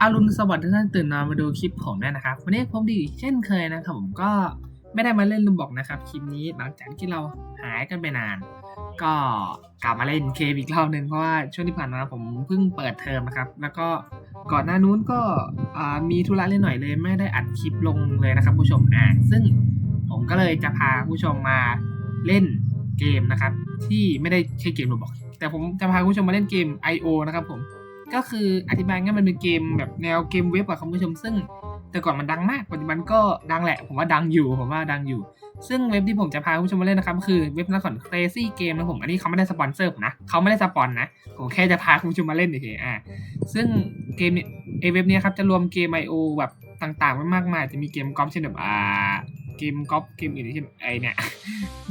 อารุณสวัสดิ์ทุกท่านตื่นนอนมาดูคลิปผมด้นะครับ วันนี้ผมดีเช่นเคยนะครับผมก็ไม่ได้มาเล่นลูมบอกนะครับคลิปนี้หลังจากที่เราหายกันไปนาน ก็กลับมาเล่นเคอีกรอบหนึ่งเพราะว่าช่วงที่ผ่านมาผมเพิ่งเปิดเทอมนะครับ แล้วก็ก่อนหน้านู้นก็มีธุระเล่นหน่อยเลย ไม่ได้อัดคลิปลงเลยนะครับ ผู้ชมอ่าซึ่งผมก็เลยจะพาผู้ชมมาเล่นเกมนะครับ ที่ไม่ได้ใช่เกมลูบอกแต่ผมจะพาผู้ชมมาเล่นเกม I.O. นะครับผม ก็คืออธิบายง่ายมันเป็นเกมแบบแนวเกมเว็บอะคุณผู้ชมซึ่ง แต่ก่อนมันดังมากปัจจุบันก็ดังแหละ ผมว่าดังอยู่ผมว่าดังอยู่ ซึ่งเว็บที่ผมจะพาคุณผู้ชมมาเล่นนะครับคือเว็บนักขอน Crazy Game นะผมอันนี้เขาไม่ได้สปอนเซอร์ผมนะเขาไม่ได้สปอนนะผมแค่จะพาคุณผู้ชมมาเล่นเฉยๆอ่าซึ่งเกมเนี่ยไอเว็บเนี้ยครับจะรวมเกม I.O. แบบต่างๆไว้มากมายจะมีเกมกอล์ฟเช่นแบบอ่าเกมกอล์ฟเกมอื่นเช่นไอเนี่ย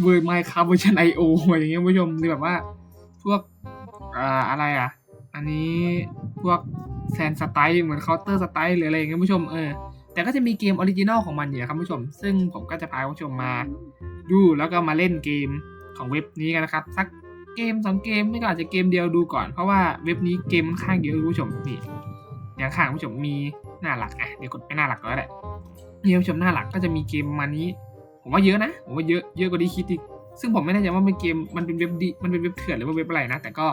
เวอร์ไมค์คาร์บอนชันไอโออย่างเงี้ยคุณผู้ชมหรือแบบว่า พวกอ่าอะไรอะ อันนี้พวกแซนสไตล์เหมือนเคาน์เตอร์สไตล์หรืออะไรอย่างเงี้ยผู้ชมเออแต่ก็จะมีเกมออริจินอลของมันอยู่นะครับผู้ชม ซึ่งผมก็จะพาผู้ชมมาดูแล้วก็มาเล่นเกมของเว็บนี้กันนะครับ สักเกมสองเกมไม่ก็อาจจะเกมเดียวดูก่อนเพราะว่าเว็บนี้เกมค้างเยอะผู้ชมนี่อย่างข้างผู้ชมมีหน้าหลักอะเดี๋ยวกดไปหน้าหลักก็ได้นี่ผู้ชมหน้าหลักก็จะมีเกมมานี้ ผมว่าเยอะนะผมว่าเยอะเยอะกว่าที่คิดอีกซึ่งผมไม่แน่ใจว่าเป็นเกมมันเป็นเว็บดีมันเป็นเว็บเถื่อนหรือว่าเว็บอะไรนะ แต่ก็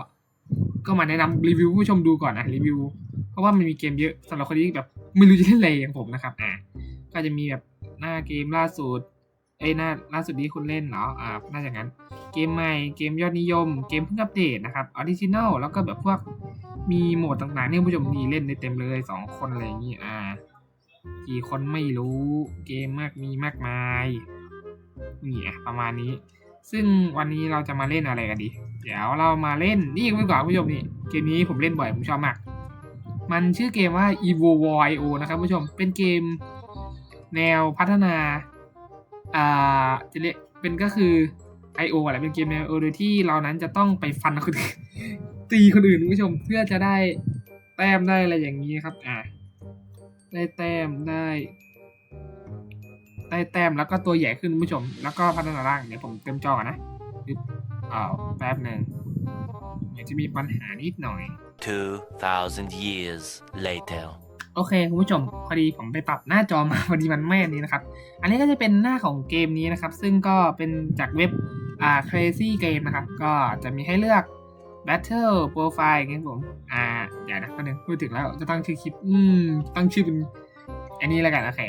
ก็มาแนะนำรีวิวผู้ชมดูก่อนนะรีวิว เพราะว่ามันมีเกมเยอะสำหรับคนที่แบบไม่รู้จะเล่นอะไรอย่างผมนะครับอ่าก็จะมีแบบหน้าเกมล่าสุดเอ้ยหน้าล่าสุดที่คุณเล่นเหรออ่าน่าจะงั้น เกมใหม่เกมยอดนิยม เกมเพิ่งอัปเดตนะครับออริจินอลแล้วก็แบบพวกมีโหมดต่างๆเนี่ยผู้ชมมีเล่นในเต็มเลยสองคนอะไรอย่างนี้อ่ากี่คนไม่รู้เกมมากมีมากมายนี่อะประมาณนี้ ซึ่งวันนี้เราจะมาเล่นอะไรกันดี เดี๋ยวเรามาเล่นนี่กันก่อนผู้ชมนี่เกมนี้ผมเล่นบ่อยผมชอบมาก มันชื่อเกมว่า Evo War IO นะครับผู้ชมเป็นเกมแนวพัฒนาอ่าจะเรียกเป็นก็คือ IO อะไรเป็นเกมแนว IO โดยที่เรานั้นจะต้องไปฟันคนอื่นตีคนอื่นผู้ชมเพื่อจะได้แต้มได้อะไรอย่างนี้ครับอ่าได้แต้มได้ได้แต้มแล้วก็ตัวใหญ่ขึ้นผู้ชม แล้วก็พัฒนาร่างเดี๋ยวผมเต็มจอก่อนนะ อ้าวแป๊บหนึ่งเดี๋ยวจะมีปัญหานิดหน่อย 2,000 years later. โอเคคุณผู้ชมพอดีผมไปปรับหน้าจอมาพอดีมันไม่อันนี้นะครับ อันนี้ก็จะเป็นหน้าของเกมนี้นะครับ ซึ่งก็เป็นจากเว็บอ่า crazy game นะครับ ก็จะมีให้เลือก battle profile อย่างเงี้ยผม อ่าเดี๋ยวนะก็นึงพูดถึงแล้วจะตั้งชื่อคลิป อืม ตั้งชื่อเป็นอันนี้แล้วกัน โอเค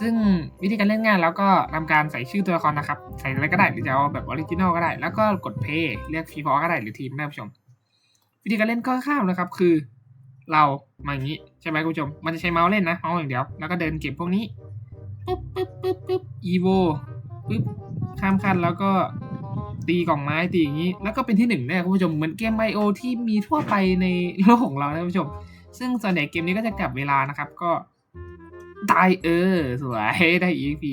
ซึ่งวิธีการเล่นงานแล้วก็ทำการใส่ชื่อตัวละครนะครับ ใส่อะไรก็ได้หรือจะเอาแบบออริจินอลก็ได้ แล้วก็กด play เรียกฟีฟอก็ได้หรือทีมได้ผู้ชม วิธีการเล่นก็ข้าวนะครับ คือ เรามาอย่างนี้ใช่ไหมคุณผู้ชม มันจะใช้เมาส์เล่นนะเมาส์อย่างเดียวแล้วก็เดินเก็บพวกนี้ปุ๊บปุ๊บปุ๊บปุ๊บอีโวปุ๊บข้ามขั้นแล้วก็ตีกล่องไม้ตีอย่างนี้ แล้วก็เป็นที่หนึ่งแน่คุณผู้ชมเหมือนเกมไ o ที่มีทั่วไปในโลกของเรานะคุณผู้ชม ซึ่งส่วนใหญ่เกมนี้ก็จะกลับเวลานะครับก็ ตายเออ สวยได้ EXP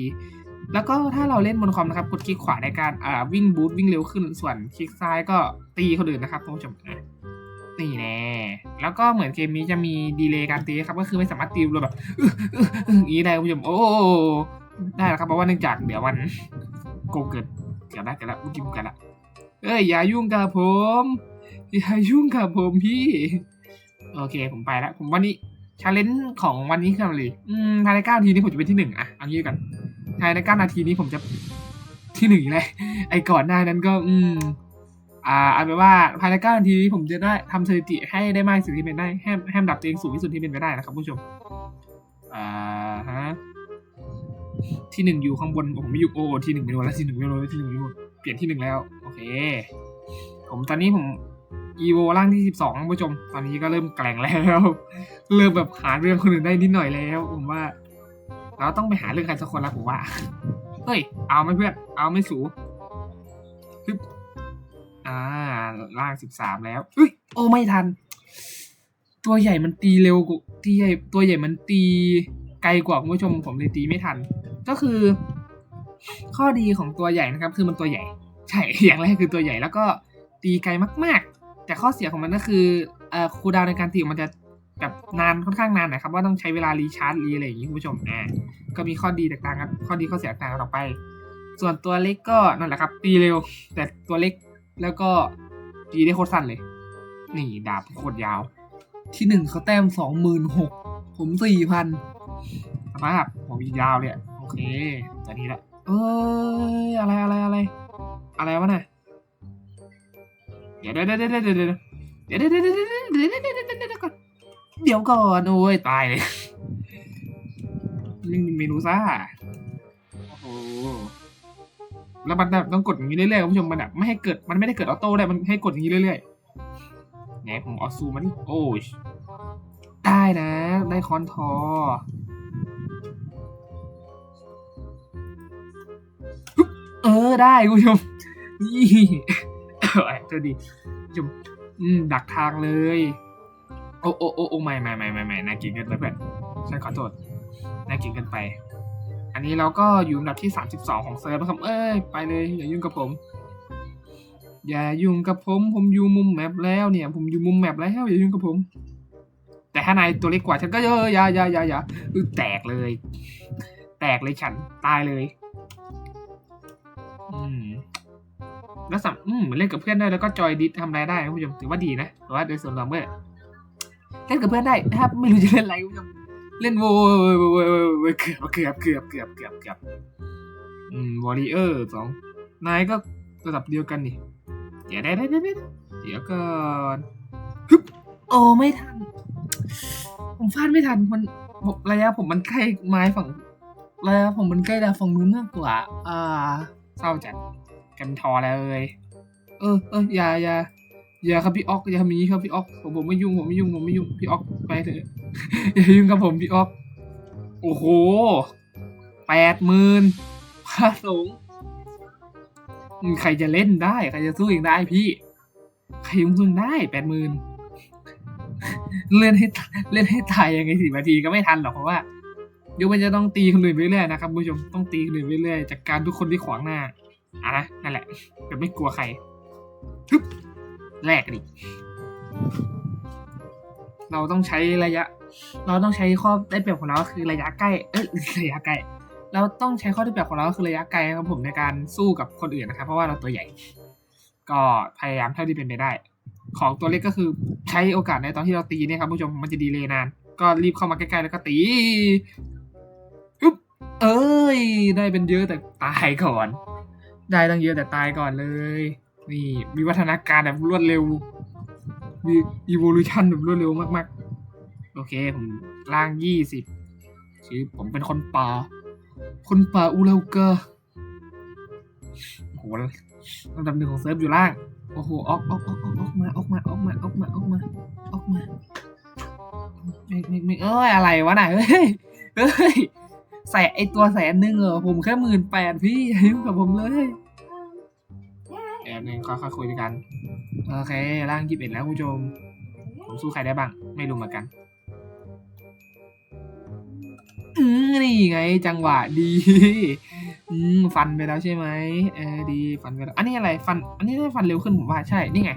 แล้วก็ถ้าเราเล่นบนคอมนะครับกดคลิกขวาในการอ่าวิ่งบูทวิ่งเร็วขึ้นส่วนคลิกซ้ายก็ตีคนอื่นนะครับคุณผู้ชมอะนี่แน่แล้วก็เหมือนเกมนี้จะมีดีเลย์การตีครับก็คือไม่สามารถตีรวแบบอย่างนี้ได้คุณผู้ชมโอ้ได้แล้วครับเพราะว่าเนื่องจากเดี๋ยวมันโกเกิดเกิดแล้วเกิดแล้วกี้ผมกิดละเอ้ยอย่ายุ่งกับผมอย่ายุ่งกับผมพี่ โอเคผมไปล้วผมวันนี้ ชาเลนจ์ของวันนี้คืออะไรอืมภายในเก้านาทีนี้ผมจะเป็นที่หนึ่งอะเอางี้กันภายในเก้านาทีนี้ผมจะที่หนึ่งเลยไอ้ก่อนหน้านั้นก็ อืม อ่าเอาเป็นว่าภายในเก้านาทีนี้ผมจะได้ทำสถิติให้ได้มากที่สุดที่เป็นได้ให้ให้อันดับตัวเองสูงที่สุดที่เป็นไปได้นะครับผู้ชม อ่าฮะที่หนึ่งอยู่ข้างบนผมไม่อยู่โอ้ที่หนึ่งไม่รู้แล้วที่หนึ่งไม่รู้แล้วที่หนึ่งไม่รู้เปลี่ยนที่หนึ่งแล้ว โอเค ผมตอนนี้ผม อีโวร่างที่สิบสองผู้ชม ตอนนี้ก็เริ่มแกล่งแล้ว เริ่มแบบหาเรื่องคนอื่นได้นิดหน่อยแล้ว ผมว่า เราต้องไปหาเรื่องใครสักคนแล้วผมว่า เฮ้ย เอาไหมเพื่อน เอาไม่สูฮึบอ่าล่างสิบสามแล้วเฮ้ย โอ้ไม่ทัน ตัวใหญ่มันตีเร็วกว่าตีใหญ่ตัวใหญ่มันตีไกลกว่าคุณผู้ชมผมเลยตีไม่ทัน ก็คือ ข้อดีของตัวใหญ่นะครับ คือมันตัวใหญ่ ใช่ อย่างแรกคือตัวใหญ่แล้วก็ตีไกลมากๆ แต่ข้อเสียของมันก็คือเอ่อคูดาวในการตีมันจะแบบนานค่อนข้างนานหนะครับว่าต้องใช้เวลารีชาร์จรีอะไรอย่างนี้คุณผู้ชมอ่าก็มีข้อดีแตกต่างกันข้อดีข้อเสียแตกต่างกันออกไป ส่วนตัวเล็กก็นั่นแหละครับ ตีเร็ว แต่ตัวเล็กแล้วก็ตีได้โคตรสั้นเลย นี่ดาบโคตรยาว ที่หนึ่งเขาแต้มสองหมื่นหกผมสี่พันสภาพผมอีกยาวเลยโอเคตอนนี้ละเอ้ยอะไรอะไรอะไร อะไรวะเดี๋ย ดี๋ยวเดี๋ยวเดี๋ยวเดี๋ยวเดี๋ยวเดี๋ยวเดี๋ยวเดี๋ยวเดี๋ยวเดี๋ยวเดี๋ยวก่อนเดี๋ยวก่อนโอ้ยตายเลยนี่เมนูซ่าโอ้โหแล้วมันแบบต้องกดอย่างนี้เรื่อยๆคุณผู้ชมมันแบบไม่ให้เกิดมันไม่ได้เกิดออโต้ได้มันให้กดอย่างนี้เรื่อยๆไหนผมเอาซูมมาดิโอ้ยได้นะ ได้คอนทอเออได้คุณผู้ชมนี่ เออเจอดีคุณผู้ชมอืมดักทางเลย โอ้โอ้โอ้โอ้ไม่ไม่ไม่ไม่ไม่น่ากินเกินไปเพื่อนฉันขอโทษน่ากินเกินไป อันนี้เราก็อยู่อันดับที่สามสิบสองของเซิร์ฟนะครับ เอ้ย ไปเลย อย่ายุ่งกับผม อย่ายุ่งกับผม ผมอยู่มุมแมปแล้วเนี่ย ผมอยู่มุมแมปแล้ว อย่ายุ่งกับผม แต่ถ้านายตัวเล็กกว่าฉันก็เอออย่าอย่าอย่าอย่าแตกเลย แตกเลยฉัน ตายเลย อืม แล้วสัมอืมเล่นกับเพื่อนได้แล้วก็จอยดิสทำอะไรได้คุณผู้ชมถือว่าดีนะแต่ว่าโดยส่วนรวมเมื่อเล่นกับเพื่อนได้นะครับไม่รู้จะเล่นอะไรคุณผู้ชมเล่นโว้ยโว้ยโว้ยโว้ยโว้ยเกือบเกือบเกือบเกือบเกือบเกือบอืมวอริเออร์สองนายก็ระดับเดียวกันนี่เดี๋ยวได้ได้ได้ได้เดี๋ยวก่อนฮึบโอ้ไม่ทัน ผมฟาดไม่ทันมันระยะผมมันใกล้ไม้ฝั่งระยะผมมันใกล้ดาวฝั่งนู้นมากกว่า อ่าเศร้าจัด กันทอแล้วเลยเออเอออย่าอย่าอย่าครับพี่ออกอย่าทำอย่างนี้ครับพี่ออกผมผมไม่ยุ่งผมไม่ยุ่งผมไม่ยุ่งพี่ออกไปเถอะอย่ายุ่งกับผมพี่ออกโอ้โหแปดหมื่นพระสงฆ์ใครจะเล่นได้ใครจะสู้เองได้พี่ใครยุ่งสู้ได้แปดหมื่นเล่นให้เล่นให้ตายยังไงสิบนาทีก็ไม่ทันหรอกเพราะว่าเดี๋ยวมันจะต้องตีคนอื่นไปเรื่อยนะครับคุณผู้ชมต้องตีคนอื่นไปเรื่อยจากการทุกคนที่ขวางหน้า อะนะนั่นแหละแบบไม่กลัวใครึบแรกดิเราต้องใช้ระยะ เราต้องใช้ข้อได้เปรียบของเราก็คือระยะใกล้ เอ้ยระยะใกล้เราต้องใช้ข้อได้เปรียบของเราก็คือระยะไกลครับผมในการสู้กับคนอื่นนะครับ เพราะว่าเราตัวใหญ่ ก็พยายามเท่าที่เป็นไปได้ ของตัวเล็กก็คือใช้โอกาสในตอนที่เราตีเนี่ยครับผู้ชมมันจะดีเลยนาน ก็รีบเข้ามาใกล้ๆแล้วก็ตีฮึบเอ้ย ได้เป็นเยอะแต่ตายก่อน ได้ตั้งเยอะแต่ตายก่อนเลย นี่มีวัฒนาการแบบรวดเร็ว มี evolution แบบรวดเร็วมากๆ โอเค ผมล่างยี่สิบชื่อผมเป็นคนป่า คนป่าอูเลาเกอร์โอ้โหลำดับหนึ่งของเซิร์ฟอยู่ล่าง โอ้โห ออกออกออกออกออกมาออกมาออกมาออกมาออกมาออกมาไม่ไม่ไม่เอ้ยอะไรวะน่ะเฮ้ยเฮ้ย ใส่ไอตัวแสนหนึ่งเหรอผมแค่หมื่นแปดพี่อย่ายุ่งกับผมเลยแอบหนึ่งค่อยๆคุยกัน โอเค ร่างยี่สิบเอ็ดแล้วคุณผู้ชม ผมสู้ใครได้บ้าง ไม่รู้เหมือนกัน อืมนี่ไง จังหวะดี อืมฟันไปแล้วใช่ไหมเออดีฟันไปแล้ว อันนี้อะไรฟัน อันนี้ได้ฟันเร็วขึ้นผมว่าใช่ นี่ไง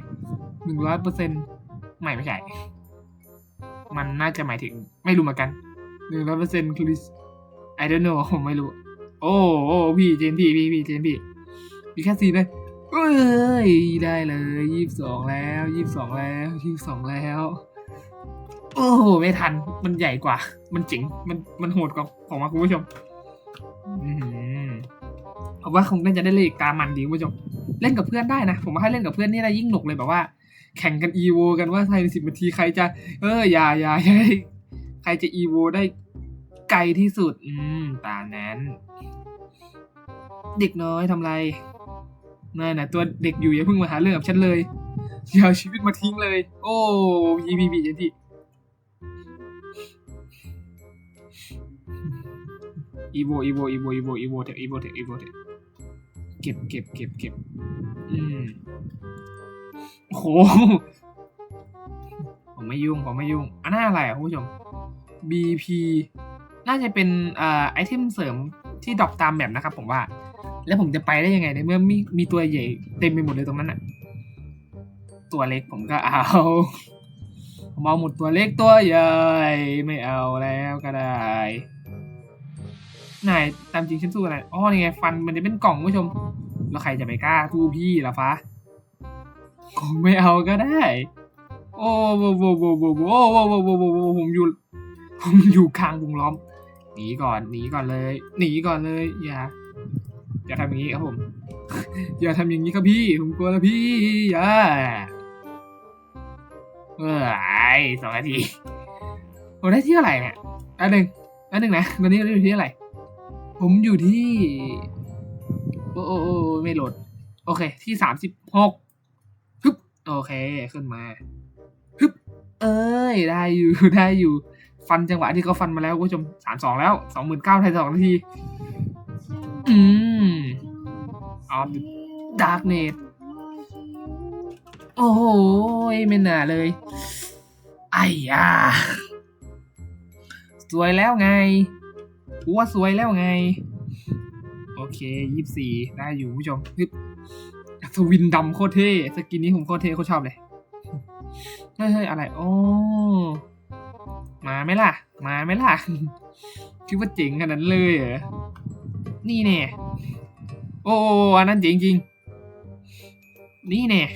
หนึ่งร้อยเปอร์เซ็นต์ไม่ไม่ใช่ มันน่าจะหมายถึง ไม่รู้เหมือนกันหนึ่งร้อยเปอร์เซ็นต์คือ I don't know ผมไม่รู้ โอ้โอ้พี่เจนพี่พี่พี่เจนพี่มีแค่สี่เลยเอ้ยได้เลยยี่สิบสองแล้วยี่สิบสองแล้วยี่สิบสองแล้ว โอ้โหไม่ทันมันใหญ่กว่า มันเจ๋งมันมันโหดกว่าผมว่าคุณผู้ชมอืมผมว่าคงน่าจะได้เลขตามมันดีคุณผู้ชมเล่นกับเพื่อนได้นะ ผมว่าให้เล่นกับเพื่อนนี่ได้ยิ่งหนุกเลยแบบว่า แข่งกันอีโวกันว่าภายในสิบนาทีใครจะ เอออย่าอย่าอย่าใครจะอีโวได้ ไกลที่สุด อืม ตามนั้นเด็กน้อยทำไรนั่นนะตัวเด็กอยู่อย่าเพิ่งมาหาเรื่องกับฉันเลยอย่าเอาชีวิตมาทิ้งเลย โอ้ยีบีบีเจนทีอีโวอีโวอีโวอีโวอีโวเถอะอีโวเถอะอีโวเถอะเก็บเก็บเก็บเก็บอืมโอ้โหผมไม่ยุ่งผมไม่ยุ่งอันน่าอะไรอะคุณผู้ชม BP น่าจะเป็นอไอเทมเสริมที่ดรอปตามแบบนะครับผมว่า แล้วผมจะไปได้ยังไงในเมื่อมีมีตัวใหญ่เต็มไปหมดเลยตรงนั้นอะตัวเล็กผมก็เอาผมเอาหมดตัวเล็กตัวใหญ่ไม่เอาแล้วก็ได้ไหนตามจริงฉันสู้อะไรอ๋อนี่ไงฟันมันจะเป็นกล่องผู้ชม แล้วใครจะไปกล้าสู้พี่ล่ะฟ้าคงไม่เอาก็ได้ โอ้โหโว้โหโว้โหโว้โหโว้โหโว้โหโว้โหผมอยู่ผมอยู่กลางวงล้อม หนีก่อนหนีก่อนเลย หนีก่อนเลย อย่าอย่าทำอย่างนี้ครับผม อย่าทำอย่างนี้ครับพี่ ผมกลัวแล้วพี่อย่าเออสองนาทีผมได้ที่เท่าไหร่เนี่ยอันหนึ่งอันหนึ่งนะตอนนี้เราอยู่ที่เท่าไหร่ผมอยู่ที่โอ้โอ้โอ้ไม่โหลด โอเค ที่สามสิบหกฮึบโอเค ขึ้นมาฮึบเอ้ย ได้อยู่ ได้อยู่ ฟันจังหวะที่เขาฟันมาแล้วคุณผู้ชมสามสองแล้วสองหมื่นเก้าไทยสองนาที อืมออฟดาร์กเนตโอ้โหไม่น่าเลย ไอ้ยาสวยแล้วไงกูว่าสวยแล้วไง โอเคยี่สี่ได้อยู่ผู้ชมฮึบสวินดำโคตรเท่ สกินนี้ผมโคตรเท่โคตรชอบเลย เฮ้ยอะไร โอ้ มาไหมล่ะ มาไหมล่ะ คิดว่าเจ๋งขนาดเลยเหรอ นี่เนี่ยโอ้อันนั้นเจ๋งจริง นี่เนี่ย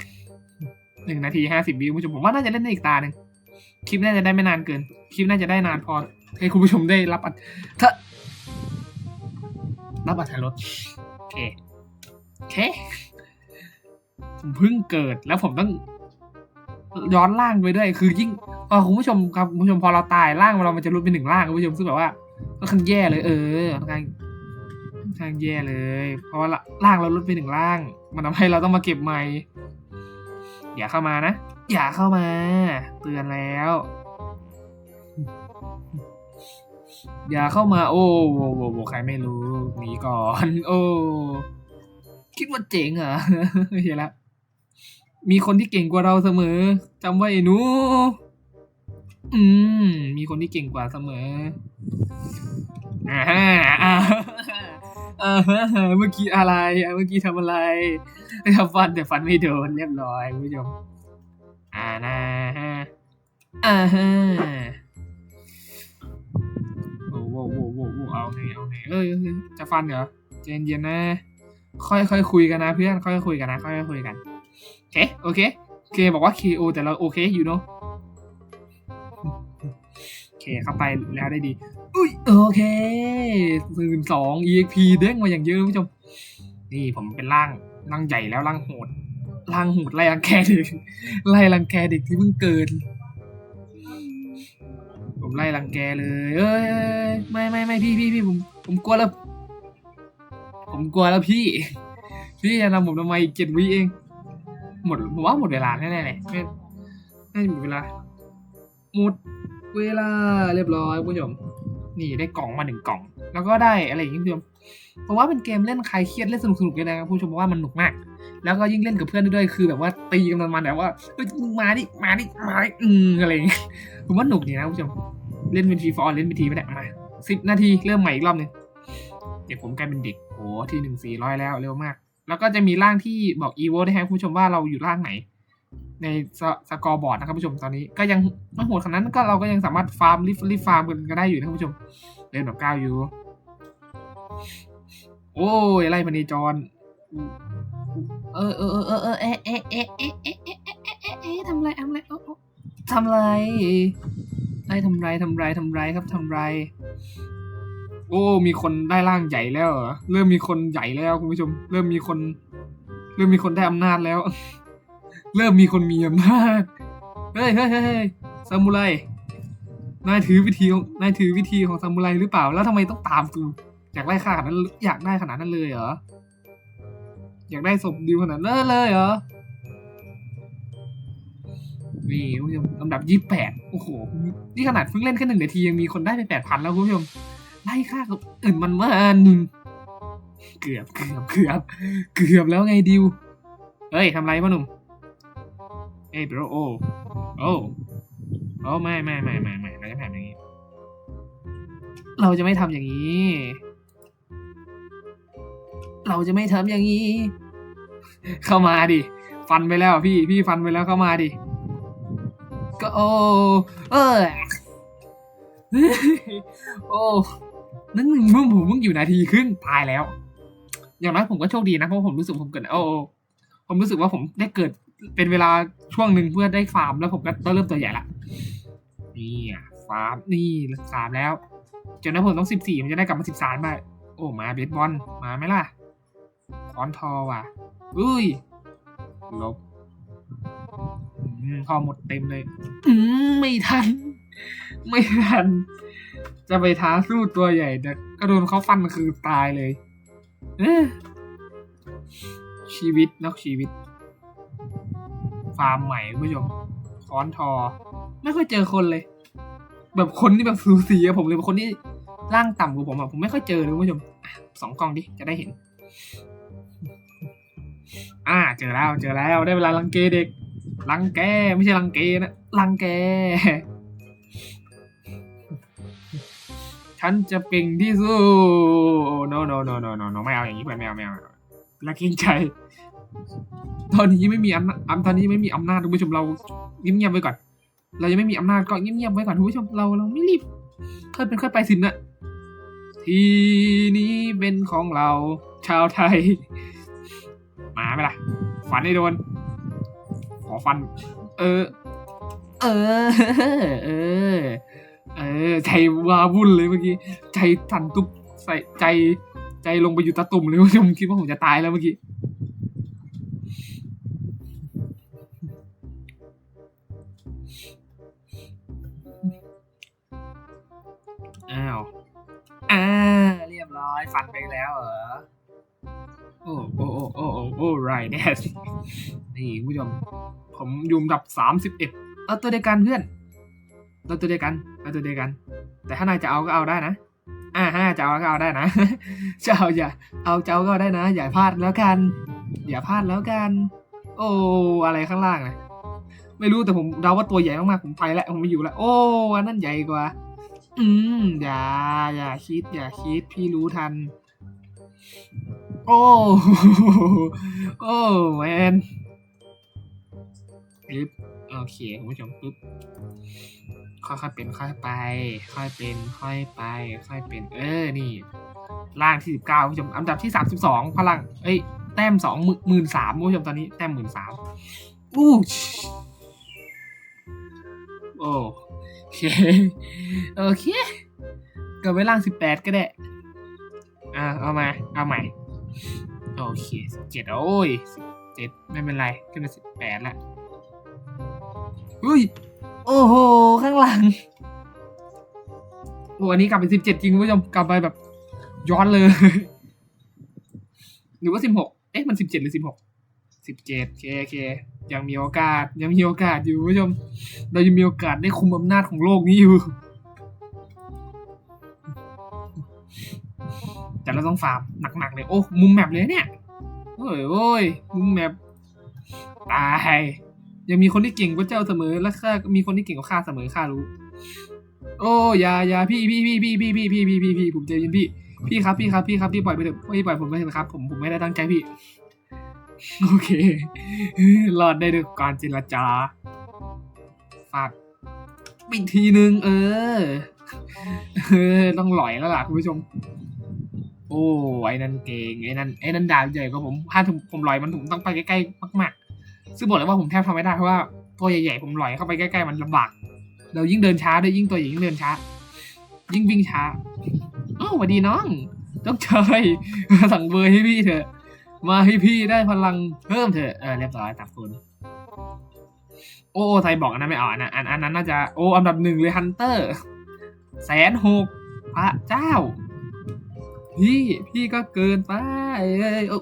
หนึ่งนาทีห้าสิบวิคุณผู้ชมผมว่าน่าจะเล่นได้อีกตาหนึ่งคลิปน่าจะได้ไม่นานเกิน คลิปน่าจะได้นานพอให้คุณผู้ชมได้รับอัดถ้ารับอัดรถโอเคโอเคผมเพิ่งเกิดแล้วผมต้อง ย้อนล่างไปด้วย คือยิ่งพอคุณผู้ชมครับคุณผู้ชมพอเราตายล่างเรามันจะลดไปหนึ่งล่างคุณผู้ชมซึ่งแบบว่าก็คันแย่เลย เออค่อนข้างค่อนข้างแย่เลย เพราะว่าล่างเราลดไปหนึ่งล่าง มันทำให้เราต้องมาเก็บใหม่ อย่าเข้ามานะ อย่าเข้ามา เตือนแล้ว อย่าเข้ามา โอ้โหใครไม่รู้หนีก่อน โอ้ คิดว่าเจ๋งเหรอเห็นละ มีคนที่เก่งกว่าเราเสมอจำไว้ไอ้หนู อืม มีคนที่เก่งกว่าเสมออ่าฮะอ่าฮะเมื่อกี้อะไรเมื่อกี้ทำอะไรทำฟันแต่ฟันไม่โดนเรียบร้อยคุณผู้ชมอ่านะฮะอ่าฮะโอ้โหโว้โหโว้เอาไงเอาไงเอ้ยจะฟันเหรอเย็นเย็นๆนะ ค่อยค่อยคุยกันนะเพื่อนค่อยคุยกันนะค่อยคุยกัน เคโอเคเคบอกว่า KO แต่เราโอเคอยู่เนาะโอเคเข้าไปแล้วได้ดี อุ้ยโอเคหมื่นสอง EXP เด้งมาอย่างเยอะผู้ชม นี่ผมเป็นร่างร่างใหญ่แล้วร่างโหดร่างโหดไล่รังแกเด็กไล่รังแกเด็กที่เพิ่งเกิดผมไล่รังแกเลย เอ้ยเอ้ยไม่ไม่ไม่พี่พี่พี่ผมผมกลัวแล้ว ผมกลัวแล้วพี่ พี่จะนำผมทำไมอีกเจ็ดวิเอง หมดผมว่าหมดเวลาแน่ๆเลยไม่น่าจะหมดเวลา หมดเวลาเรียบร้อยคุณผู้ชม นี่ได้กล่องมาหนึ่งกล่อง แล้วก็ได้อะไรอย่างนี้คุณผู้ชมเพราะว่าเป็นเกมเล่นคลายเครียดเล่นสนุกสนุกๆเลยนะครับคุณผู้ชมเพราะว่ามันหนุกมาก แล้วก็ยิ่งเล่นกับเพื่อนด้วยคือแบบว่าตีกันมันๆแบบว่าเฮ้ยมึงมาดิมาดิมาดิอืมอะไรอย่างเงี้ยผมว่าหนุกดีนะคุณผู้ชมเล่นเป็นฟรีฟอร์เล่นเป็นทีไม่ได้มาสิบนาทีเริ่มใหม่อีกรอบหนึงเดี๋ยวผมกลายเป็นเด็กโอ้ที่หนึ่งสี่ร้อยแล้วเร็วมาก แล้วก็จะมีร่างที่บอกอีโวได้ให้คุณผู้ชมว่าเราอยู่ร่างไหน ในสสกอร์บอร์ดนะครับผู้ชมตอนนี้ก็ยังไม่โหดขนาดนั้นก็เราก็ยังสามารถฟาร์มรีฟรีฟาร์มกันก็ได้อยู่นะครับผู้ชมเล่นแบบก้าวอยู่ โอ้ยไล่พเนจรเออเออเออเออเออเอ๊ะเอ๊ะเอ๊ะเอ๊ะเอ๊ะเอ๊ะเอ๊ะเอ๊ะเอ๊ะเอ๊ะทำไรทำไรโอ้ทำไรไล่ทำไรทำไรทำไรครับทำไร โอ้ มีคนได้ร่างใหญ่แล้วเหรอเริ่มมีคนใหญ่แล้วคุณผู้ชม เริ่มมีคน เริ่มมีคนได้อำนาจแล้ว เริ่มมีคนมีอำนาจเฮ้ยเฮ้ยเฮ้ยซามูไรนายถือวิธีของนายถือวิธีของซามูไรหรือเปล่า แล้วทำไมต้องตามกูอยากไล่ฆ่าขนาดนั้นอยากได้ขนาดนั้นเลยเหรออยากได้ศพดิวขนาดนั้นเลยเหรอนี่คุณผู้ชมลำดับยี่แปดโอ้โห นี่ขนาดเพิ่งเล่นแค่หนึ่งนาทียังมีคนได้ไปแปดพันแล้วคุณผู้ชม ไล่ฆ่ากับอื่นมันมันเกือบเกือบเกือบเกือบแล้วไงดิวเฮ้ยทำไรพ่อหนุ่มเอ้ยบรโอโอ้โอ้ไม่ไม่ไม่ไม่ไม่เราจะทำอย่างนี้ เราจะไม่ทำอย่างนี้ เราจะไม่ทำอย่างนี้ เข้ามาดิฟันไปแล้วพี่พี่ฟันไปแล้วเข้ามาดิก็โอ้เออโอ้ นั่นมึงมึงผมมึงอยู่นาทีครึ่งตายแล้ว อย่างน้อยผมก็โชคดีนะเพราะผมรู้สึกผมเกิดโอ้ผมรู้สึกว่าผมได้เกิดเป็นเวลาช่วงหนึ่งเพื่อได้ฟาร์มแล้วผมก็เริ่มตัวใหญ่ละนี่อะฟาร์มนี่สามแล้วจนนะผมต้องสิบสี่มันจะได้กลับมาสิบสามมาโอ้มาเบสบอลมาไหมล่ะคอนทอว่ะอุ้ยลบอืมพอหมดเต็มเลย อืมไม่ทัน ไม่ทัน จะไปท้าสู้ตัวใหญ่แต่ก็โดนเขาฟันคือตายเลยเออชีวิตนอกชีวิต ฟาร์มใหม่คุณผู้ชมค้อนทอ ไม่ค่อยเจอคนเลย แบบคนที่แบบสูสีอะผมเลยคนที่ร่างต่ำกว่าผมอะผมไม่ค่อยเจอเลยคุณผู้ชมสองกล้องดิจะได้เห็น อ่า เจอแล้ว เจอแล้วได้เวลารังเกเด็กรังแกไม่ใช่รังเกนะรังแก ฉันจะเก่งที่สุด no no no no no no ไม่เอาอย่างนี้ไปไม่เอาไม่เอาละเกรงใจ ตอนนี้ไม่มีอำนาจตอนนี้ไม่มีอำนาจคุณผู้ชมเราเงียบๆไว้ก่อน เรายังไม่มีอำนาจก็เงียบๆไว้ก่อนคุณผู้ชมเราเราไม่รีบค่อยเป็นค่อยไปสินะทีนี้เป็นของเราชาวไทย มาไหมล่ะฟันให้โดน ขอฟัน เออ เออ เออ เออ ใจวาวุ่นเลยเมื่อกี้ ใจสั่นตุบใส่ใจ ใจลงไปอยู่ตะตุ่มเลยผู้ชมคิดว่าผมจะตายแล้วเมื่อกี้อ้าวอ่าเรียบร้อยฟันไปแล้วเหรอโอ้โอ้โอ้โอ้โอ้โอ้ไรแนสนี่ผู้ชมผมอยุมดับสามสิบเอ็ดเอาตัวเดียวกันเพื่อนเอาตัวเดียวกัน เอาตัวเดียวกัน แต่ถ้านายจะเอาก็เอาได้นะ อ่าฮะจะเอาก็เอาได้นะจะเอาอย่าเอาจะเอาก็าได้นะ อย่าพลาดแล้วกัน อย่าพลาดแล้วกัน โอ้อะไรข้างล่างนะไม่รู้แต่ผมเดาว่าตัวใหญ่มากๆผมไปแล้วผมไม่อยู่แล้วโอ้อันนั้นใหญ่กว่า อืมอย่าอย่าคิด อย่าคิดพี่รู้ทัน โอ้โอ้แมนปึ๊บโอเคคุณผู้ชมปึ๊บ ค่อยๆเป็นค่อยไป ค่อยเป็นค่อยไป ค่อยเป็น เออนี่ล่างที่สิบเก้าผู้ชมอันดับที่สามสิบสองพลัง เอ้ยแต้มสองหมื่นสามผู้ชมตอนนี้แต้มหมื่นสามอู้โอโอเคโอเคกลับไปล่างสิบแปดก็ได้อ่าเอามาเอาใหม่โอเคสิบเจ็ดโอ้ยสิบเจ็ดไม่เป็นไรขึ้นมาสิบแปดละอุ้ย โอ้โห ข้างหลัง โอ้อันนี้กลับเป็นสิบเจ็ดจริงคุณผู้ชมกลับไปแบบ ย้อนเลย หรือว่าสิบหกเอ๊ะมันสิบเจ็ดหรือสิบหกสิบเจ็ดเคเคยังมีโอกาส ยังมีโอกาสอยู่คุณผู้ชม เรายังมีโอกาสได้คุมอำนาจของโลกนี้อยู่ แต่เราต้องฟาร์มหนักๆเลย โอ้ มุมแมปเลยเนี่ย โอ้ยโอ้ยมุมแมปตาย ยังมีคนที่เก่งกว่าเจ้าเสมอ และข้ามีคนที่เก่งกว่าข้าเสมอข้ารู้ โอ้ยายาพี่พี่พี่พี่พี่พี่พี่พี่พี่พี่ผมเจอยินพี่ พี่ครับพี่ครับพี่ครับพี่ปล่อยไปเถอะพี่ปล่อยผมไปเถอะครับ ผมผมไม่ได้ตั้งใจพี่ โอเครอดได้ด้วยการเจรจาฝากอีกทีนึง เออเออต้องหลอยแล้วล่ะคุณผู้ชม โอ้ไอ้นั่นเก่งไอ้นั่นไอ้นั่นดาวใหญ่กว่าผมถ้าผมผมลอยมันผมต้องไปใกล้ๆมากๆ ซึ่งบอกเลยว่าผมแทบทำไม่ได้เพราะว่าตัวใหญ่ๆผมลอยเข้าไปใกล้ๆมันลำบากเรายิ่งเดินช้าด้วยยิ่งตัวใหญ่ยิ่งเดินช้า ยิ่งวิ่งช้าอ้าวสวัสดีน้องต้องเชยสั่งเบอร์ให้พี่เถอะ มาให้พี่ได้พลังเพิ่มเถอะเออเรียบร้อยตับคุณโอ้ไทยบอกอันนั้นไม่เอาอันนั้นอันอันนั้นน่าจะโอ้อันดับหนึ่งเลยฮันเตอร์แสนหกพระเจ้า พี่พี่ก็เกินไปเอ้ยโอ้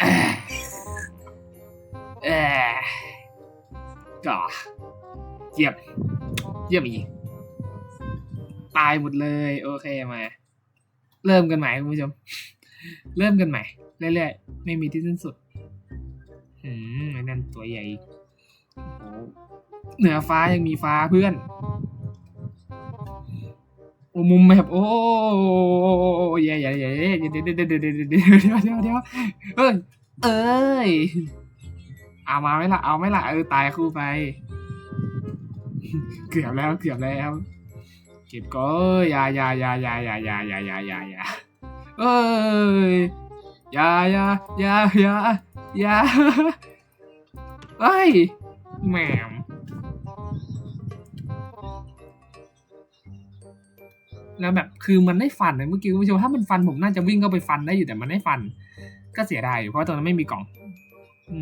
เออเอ่อก็เจียบเยี่ยมอีกตายหมดเลย โอเคมา เริ่มกันใหม่คุณผู้ชม เริ่มกันใหม่เรื่อยๆไม่มีที่สิ้นสุดอืมไอ้นั่นตัวใหญ่โอ้เหนือฟ้ายังมีฟ้าเพื่อน มุมแบบโอ้ยอย่าอย่าอย่าเดี๋ยวเดี๋ยวเดี๋ยวเดี๋ยวเดี๋ยวเดี๋ยวเดี๋ยวเดี๋ยวเดี๋ยวเอ้ยเอ้ยเอามาไหมล่ะเอาไหมล่ะเออตายคู่ไป เกือบแล้วเกือบแล้วเก็บก็อย่าอย่าอย่าอย่าอย่าอย่าอย่าอย่าอย่าอย่าเอ้ยอย่าอย่าอย่าอย่าอย่าเอ้ยแหม แล้วแบบคือมันไม่ฟันเลยเมื่อกี้คุณผู้ชมถ้ามันฟันผมน่าจะวิ่งเข้าไปฟันได้อยู่แต่มันไม่ฟัน ก็เสียดายอยู่เพราะตรงนั้นไม่มีกล่อง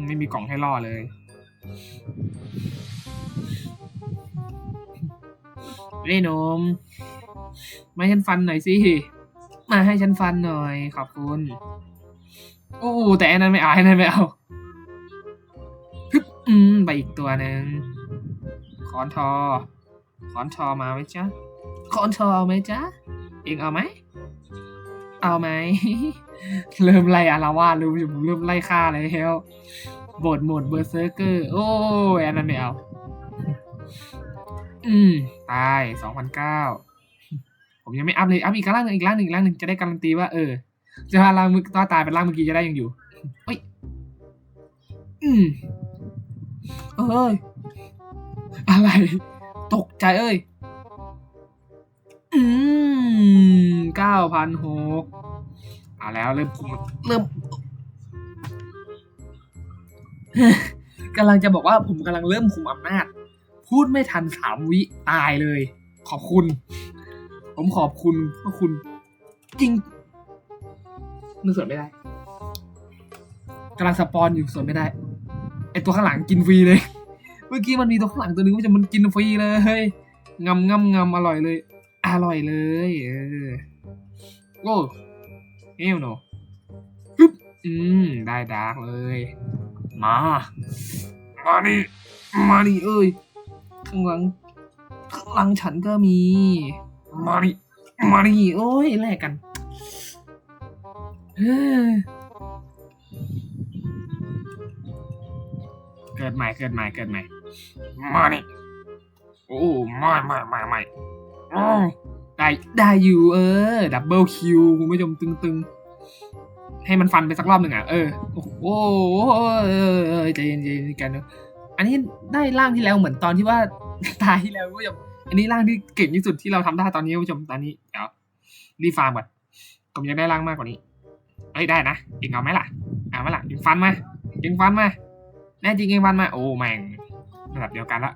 ไม่มีกล่องให้ล่อเลย เร่นมมาให้ฉันฟันหน่อยสิ มาให้ฉันฟันหน่อย ขอบคุณ โอ้แต่อันนั้นไม่เอาอันนั้นไม่เอาฮึบอืมไปอีกตัวหนึ่งคอนทอคอนทอมาไหมจ๊ะ คอนทอเอาไหมจ๊ะ เองเอาไหม เอาไหม เริ่มไล่อาราวาสรู้อยู่ผมเริ่มไล่ฆ่าเลยเฮลบทโหมดเบอร์เซอร์เกอร์ โอ้ยอันนั้นไม่เอา อืม ตายสองพันเก้าผมยังไม่อัพเลย อัพอีกร่างหนึ่งอีกร่างหนึ่งอีกร่างหนึ่งจะได้การันตีว่า เออ จะพาร่างมือต่อตายเป็นร่างเมื่อกี้จะได้ยังอยู่เฮ้ย อืมเอ้ย อะไร ตกใจเอ้ย อืมเก้าพันหกเอาแล้วเริ่มคุมเริ่มกำลังจะบอกว่าผมกำลังเริ่มคุมอำนาจ พูดไม่ทันสามวิตายเลย ขอบคุณ ผมขอบคุณเพราะคุณจริงนึกสวนไม่ได้กำลังสปอนอยู่สวนไม่ได้ ไอตัวข้างหลังกินฟรีเลย เมื่อกี้มันมีตัวข้างหลังตัวนึงว่าจะมันกินฟรีเลยงำงำงำอร่อยเลย อร่อยเลยเออโอ้เอวโนฮึบอืม ได้ดาร์กเลย มา มาดิมาดิเอ้ย ข้างหลัง ข้างหลังฉันก็มี มาดิมาดิโอ้ยแลกกันเฮ้เกิดใหม่เกิดใหม่เกิดใหม่มาดิโอ้ไม่ไม่ไม่ไม่ ได้ได้อยู่เออ ดับเบิลคิวคุณผู้ชมตึงๆ ให้มันฟันไปสักรอบหนึ่งอะ เออ โอ้โหเออใจเย็นใจเย็นกันนะอันนี้ได้ร่างที่แล้วเหมือนตอนที่ว่าตายที่แล้วคุณผู้ชมอันนี้ร่างที่เก่งที่สุดที่เราทำได้ตอนนี้คุณผู้ชมตอนนี้เดี๋ยวรีฟาร์มก่อนผมอยากได้ร่างมากกว่านี้เอ้ยได้นะเองเอาไหมล่ะเอาไหมล่ะเองฟันมาเองฟันมาแน่จริงเองฟันมาโอ้แม่งระดับเดียวกันละ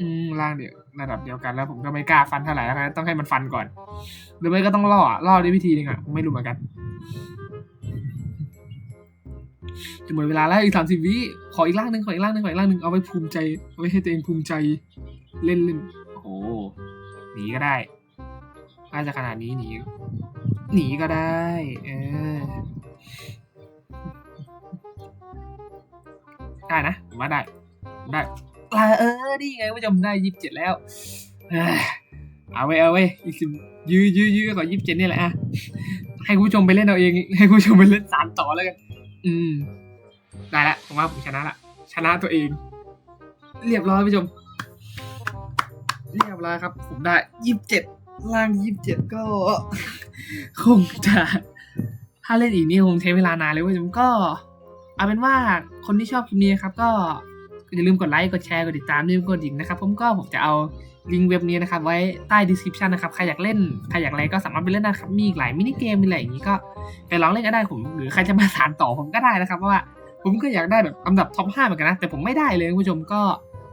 อืมร่างเดียวระดับเดียวกันแล้วผมก็ไม่กล้าฟันเท่าไหร่แล้วนะต้องให้มันฟันก่อน หรือไม่ก็ต้องล่ออะล่อด้วยวิธีหนึงอะไม่รู้เหมือนกันจะหมดเวลาแล้วอีกสามสิบวิขออีกร่างหนึ่งขออีกร่างหนึ่งขออีกร่างหนึ่งเอาไว้ภูมิใจเอาไว้ให้ตัวเองภูมิใจเล่นเล่นโอ้โหหนีก็ได้น่าจะขนาดนี้หนีหนีก็ได้ เออได้นะผมว่าได้ได้ ลาเออ นี่ไงผู้ชมได้ยี่สิบเจ็ดแล้ว เอาไว้เอาไว้อีกสิบยื้อยื้อยื้อก่อนยี่สิบเจ็ดนี่แหละอะให้ผู้ชมไปเล่นเอาเอง ให้ผู้ชมไปเล่นสามต่อแล้วกัน อืม ได้ละผมว่าผมชนะละ ชนะตัวเอง เรียบร้อยผู้ชม เรียบร้อยครับ ผมได้ยี่สิบเจ็ดล่างยี่สิบเจ็ดก็ คงจะ ถ้าเล่นอีกนี่คงใช้เวลานานเลยผู้ชมก็ เอาเป็นว่าคนที่ชอบคลิปนี้ครับก็ อย่าลืมกดไลค์กดแชร์กดติดตามอย่าลืมกดดิ่งนะครับผมก็ผมจะเอาลิงก์เว็บนี้นะครับไว้ใต้ดีสคริปชันนะครับใครอยากเล่นใครอยากอะไรก็สามารถไปเล่นได้ครับมีหลายมินิเกมมีอะไรอย่างนี้ก็ไปลองเล่นก็ได้ผมหรือใครจะมาสานต่อผมก็ได้นะครับเพราะว่าผมก็อยากได้แบบอันดับท็อป5เหมือนกันนะแต่ผมไม่ได้เลยคุณผู้ชมก็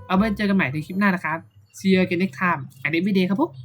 เอาไว้เจอกันใหม่ในคลิปหน้านะครับ see you again next time and every day ครับผม